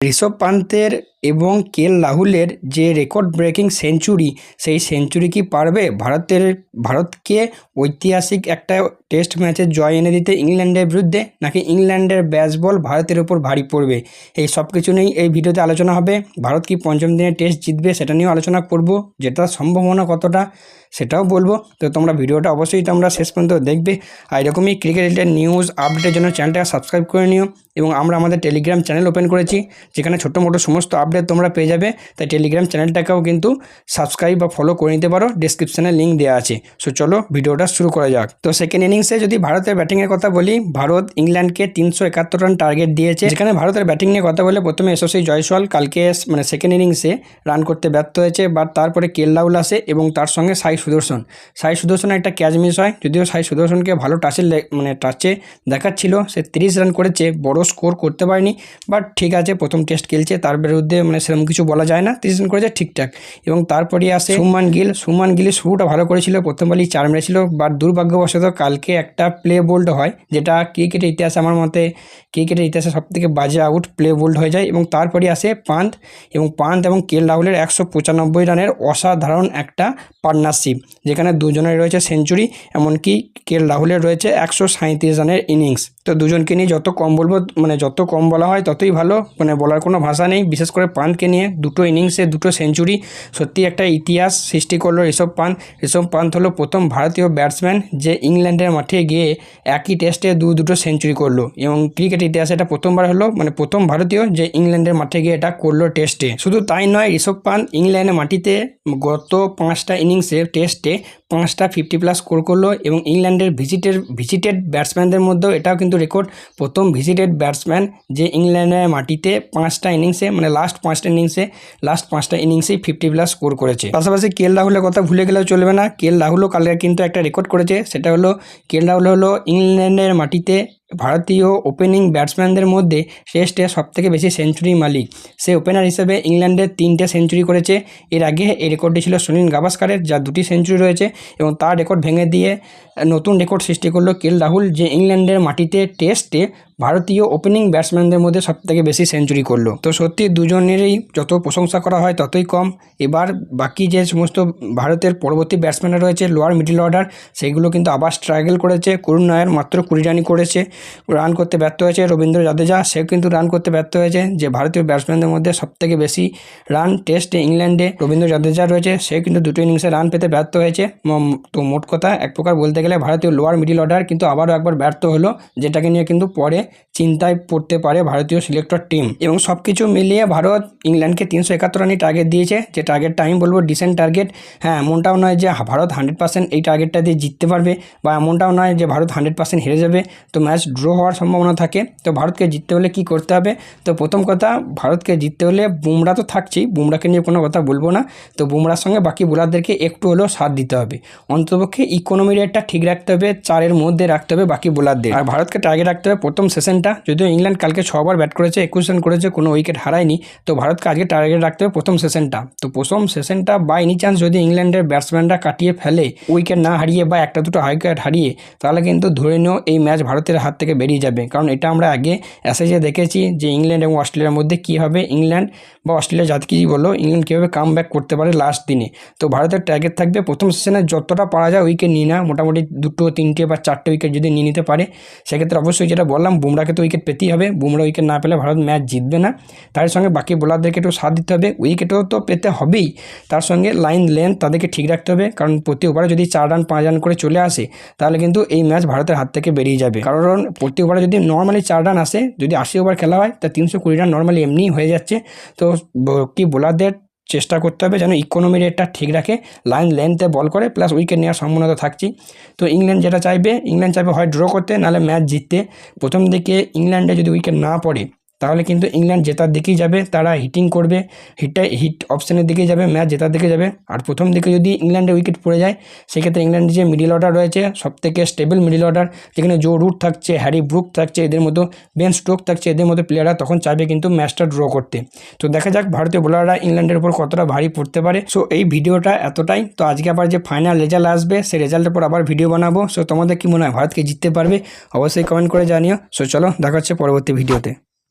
ঋষভ পান্তের এবং কেল রাহুলের যে রেকর্ড ব্রেকিং সেঞ্চুরি, সেই সেঞ্চুরি কি পারবে? ভারতের, ভারতকে ঐতিহাসিক একটা টেস্ট ম্যাচে জয় এনে দিতে ইংল্যান্ডের বিরুদ্ধে নাকি ইংল্যান্ডের ব্যাস বল ভারতের ওপর ভারী পড়বে? এই সব কিছু নিয়েই এই ভিডিওতে আলোচনা হবে। ভারত কি পঞ্চম দিনে টেস্ট জিতবে সেটা নিয়েও আলোচনা করব। যেটা সম্ভাবনা কতটা সেটাও বলব। তো তোমরা ভিডিওটা অবশ্যই তোমরা শেষ পর্যন্ত দেখবে। আর এরকমই ক্রিকেট রিলেটেড নিউজ আপডেটের জন্য চ্যানেলটা সাবস্ক্রাইব করে নিও। এবং আমরা আমাদের টেলিগ্রাম চ্যানেল ওপেন করেছি, যেখানে ছোটো মোটো সমস্ত আপডেট তোমরা পেয়ে যাবে। তাই টেলিগ্রাম চ্যানেলটাকেও কিন্তু সাবস্ক্রাইব বা ফলো করে নিতে পারো। ডিসক্রিপশানে লিঙ্ক দেওয়া আছে। সো চলো ভিডিওটা শুরু করা যাক। তো সেকেন্ড যদি ভারতের ব্যাটিংয়ের কথা বলি, ভারত ইংল্যান্ডকে তিনশো একাত্তর রান টার্গেট দিয়েছে। যেখানে ভারতের ব্যাটিং নিয়ে কথা বলে প্রথমে এসোসি জয়সওয়াল কালকে মানে সেকেন্ড ইনিংসে রান করতে ব্যর্থ হয়েছে বাট তারপরে কেল রাহুল আসে এবং তার সঙ্গে সাই সুদর্শন। সাই সুদর্শনের একটা ক্যাচ মিস হয়, যদিও সাই সুদর্শনকে ভালো টাচে মানে টাচে দেখাচ্ছিল। সে তিরিশ রান করেছে, বড় স্কোর করতে পারেনি বাট ঠিক আছে, প্রথম টেস্ট খেলছে, তার বিরুদ্ধে মানে সেরকম কিছু বলা যায় না। তিরিশ রান করেছে, ঠিকঠাক। এবং তারপরে আসে সুমান গিল। সুমান গিলের শুরুটা ভালো করেছিল, প্রথম বলেই চার মেরেছিল বাট দুর্ভাগ্যবশত কালকে একটা প্লে বোল্ড হয়, যেটা ক্রিকেটের ইতিহাসে আমার মতে ক্রিকেটের ইতিহাসে সবথেকে বাজে আউট প্লে বোল্ড হয়ে যায় এবং তারপরে আসে পান্ত এবং পান্ত এবং কেল রাহুলের একশো পঁচানব্বই রানের অসাধারণ একটা পার্টনারশিপ যেখানে দুজনের রয়েছে সেঞ্চুরি এমনকি কেল রাহুলের রয়েছে একশো সাঁত্রিশ রানের ইনিংস তো দুজনকে নিয়ে যত কম বলব মানে যত কম বলা হয় ততই ভালো মানে বলার কোনো ভাষা নেই, বিশেষ করে পান্তকে নিয়ে দুটো ইনিংসে দুটো সেঞ্চুরি সত্যি একটা ইতিহাস সৃষ্টি করল ঋষভ পান্ত ঋষভ পান্ত হলো প্রথম ভারতীয় ব্যাটসম্যান যে ইংল্যান্ডের মাঠে গিয়ে একই টেস্টে দু দুটো সেঞ্চুরি করল এবং ক্রিকেট ইতিহাসে এটা প্রথমবার হলো মানে প্রথম ভারতীয় যে ইংল্যান্ডের মাঠে গিয়ে এটা করল টেস্টে শুধু তাই নয়, ঋষভ পান্ত ইংল্যান্ডের মাটিতে গত পাঁচটা ইনিংসে টেস্টে পাঁচটা ফিফটি প্লাস স্কোর করল এবং ইংল্যান্ডের ভিজিটের ভিজিটেড ব্যাটসম্যানদের মধ্যেও এটাও কিন্তু রেকর্ড প্রথম ভিজিটেড ব্যাটসম্যান যে ইংল্যান্ডের মাটিতে পাঁচটা ইনিংসে মানে লাস্ট পাঁচটা ইনিংসে লাস্ট পাঁচটা ইনিংসেই ফিফটি প্লাস স্কোর করেছে। পাশাপাশি কেএল রাহুলের কথা ভুলে গেলেও চলবে না। কেএল রাহুলও কালকে কিন্তু একটা রেকর্ড করেছে, সেটা হলো কেএল হলো ইংল্যান্ডের মাটিতে ভারতীয় ওপেনিং ব্যাটসম্যানদের মধ্যে টেস্টে সবথেকে বেশি সেঞ্চুরি মালিক। সে ওপেনার হিসেবে ইংল্যান্ডের তিনটে সেঞ্চুরি করেছে। এর আগে এই রেকর্ডটি ছিল সুনীল গাভাস্কারের, যার দুটি সেঞ্চুরি রয়েছে এবং তার রেকর্ড ভেঙে দিয়ে নতুন রেকর্ড সৃষ্টি করল কেল রাহুল, যে ইংল্যান্ডের মাটিতে টেস্টে ভারতীয় ওপেনিং ব্যাটসম্যানদের মধ্যে সবথেকে বেশি সেঞ্চুরি করল। তো সত্যি দুজনেরই যত প্রশংসা করা হয় ততই কম। এবার বাকি যে সমস্ত ভারতের পরবর্তী ব্যাটসম্যানরা রয়েছে, লোয়ার মিডল অর্ডার, সেগুলো কিন্তু আবার স্ট্রাগল করেছে। করুণ নায়ার মাত্র কুড়ি রানই করেছে। রান করতে ব্যর্থ হয়েছে রবীন্দ্র জাদেজা। সেও কিন্তু রান করতে ব্যর্থ হয়েছে। যে ভারতীয় ব্যাটসম্যানদের মধ্যে সবথেকে বেশি রান টেস্টে ইংল্যান্ডে রবীন্দ্র জাদেজা রয়েছে সে কিন্তু দুটো ইনিংসে রান পেতে ব্যর্থ হয়েছে। তো মোট কথা, এক প্রকার বলতে গেলে ভারতীয় লোয়ার মিডিল অর্ডার কিন্তু আবারও একবার ব্যর্থ হলো, যেটাকে নিয়ে কিন্তু পরে চিন্তায় পড়তে পারে ভারতীয় সিলেক্টর টিম এবং সব কিছু মিলিয়ে ভারত ইংল্যান্ডকে তিনশো একাত্তর রানই টার্গেট দিয়েছে। যে টার্গেটটা আমি বলব ডিসেন্ট টার্গেট হ্যাঁ এমনটাও নয় যে ভারত হান্ড্রেড পার্সেন্ট এই টার্গেটটা দিয়ে জিততে পারবে, বা এমনটাও নয় যে ভারত হান্ড্রেড পার্সেন্ট হেরে যাবে। তো ম্যাচ ড্র হওয়ার সম্ভাবনা থাকে, তো ভারতকে জিততে হলে কি করতে হবে? তো প্রথম কথা, ভারতকে জিততে হলে বুমরা তো থাকছেই, বুমরাকে নিয়ে কোনো কথা বলব না। তো বুমরার সঙ্গে বাকি বোলারদেরকে একটু হলেও সাথ দিতে হবে। অন্ততপক্ষে ইকোনমি রেটটা ঠিক রাখতে হবে, চারের মধ্যে রাখতে হবে বাকি বোলারদের। আর ভারতকে টার্গেট রাখতে হবে প্রথম সেশনটা যদিও ইংল্যান্ড কালকে ছবার ব্যাট করেছে, একুশ রান করেছে, কোনো উইকেট হারায়নি। তো ভারতকে আজকে টার্গেট রাখতে হবে প্রথম সেশনটা তো প্রথম সেশনটা বা এনি চান্স যদি ইংল্যান্ডের ব্যাটসম্যানরা কাটিয়ে ফেলে উইকেট না হারিয়ে বা একটা দুটো উইকেট হারিয়ে, তাহলে কিন্তু ধরে নিও এই ম্যাচ ভারতের হাত থেকে বেরিয়ে যাবে। কারণ এটা আমরা আগে অ্যাসেজে দেখেছি যে ইংল্যান্ড এবং অস্ট্রেলিয়ার মধ্যে কী হবে? ইংল্যান্ড বা অস্ট্রেলিয়া যাতে কি বলো ইংল্যান্ড কীভাবে কাম ব্যাক করতে পারে লাস্ট দিনে? তো ভারতের টার্গেট থাকবে প্রথম সেশনে যতটা পারা যায় উইকেট নিয়ে না। মোটামুটি দুটো, তিনটে বা চারটে উইকেট যদি নিয়ে নিতে পারে, সেক্ষেত্রে অবশ্যই যেটা বললাম বুমরাকে তো উইকেট পেতেই হবে। বুমরা উইকেট না পেলে ভারত ম্যাচ জিতবে না। তার সঙ্গে বাকি বোলারদেরকে একটু সাথ দিতে হবে। উইকেটও তো পেতে হবেই। তার সঙ্গে লাইন লেন্থ তাদেরকে ঠিক রাখতে হবে। কারণ প্রতি ওভারে যদি চার রান পাঁচ রান করে চলে আসে, তাহলে কিন্তু এই ম্যাচ ভারতের হাত থেকে বেরিয়ে যাবে। কারণ প্রতি ওভারে যদি নর্মালি চার রান আসে, যদি আশি ওভার খেলা হয়, তা তিনশো কুড়ি রান নর্মালি এমনিই হয়ে যাচ্ছে। তো কি বোলারদের চেষ্টা করতে হবে যেন ইকোনমি রেটটা ঠিক রাখে লাইন লেন্থে বল করে প্লাস উইকেট নেওয়ার সম্ভাবনা তো থাকছেই। তো ইংল্যান্ড যেটা চাইবে ইংল্যান্ড চাইবে হয় ড্র করতে, নাহলে ম্যাচ জিততে। প্রথম দিকে ইংল্যান্ডে যদি উইকেট না পড়ে তাহলে কিন্তু ইংল্যান্ড জেতার দিকেই যাবে, তারা হিটিং করবে হিটটা হিট অপশানের দিকেই যাবে ম্যাচ জেতার দিকে যাবে। আর প্রথম দিকে যদি ইংল্যান্ডে উইকেট পড়ে যায়, সেক্ষেত্রে ইংল্যান্ডের যে মিডিল অর্ডার রয়েছে সব থেকে স্টেবল মিডিল অর্ডার যেখানে জো রুট থাকছে হ্যারি ব্রুক থাকছে, এদের মতো বেন স্ট্রোক থাকছে, এদের মতো প্লেয়াররা তখন চাইবে কিন্তু ম্যাচটা ড্র করতে। তো দেখা যাক, ভারতীয় বোলাররা ইংল্যান্ডের উপর কতটা ভারী পড়তে পারে। সো এই ভিডিওটা এতটাই। তো আজকে আবার যে ফাইনাল রেজাল্ট আসবে সেই রেজাল্টের পর আবার ভিডিও বানাবো। সো তোমাদের কি মনে হয় ভারতকে জিততে পারবে? অবশ্যই কমেন্ট করে জানিও। সো চলো, দেখা হচ্ছে পরবর্তী ভিডিওতে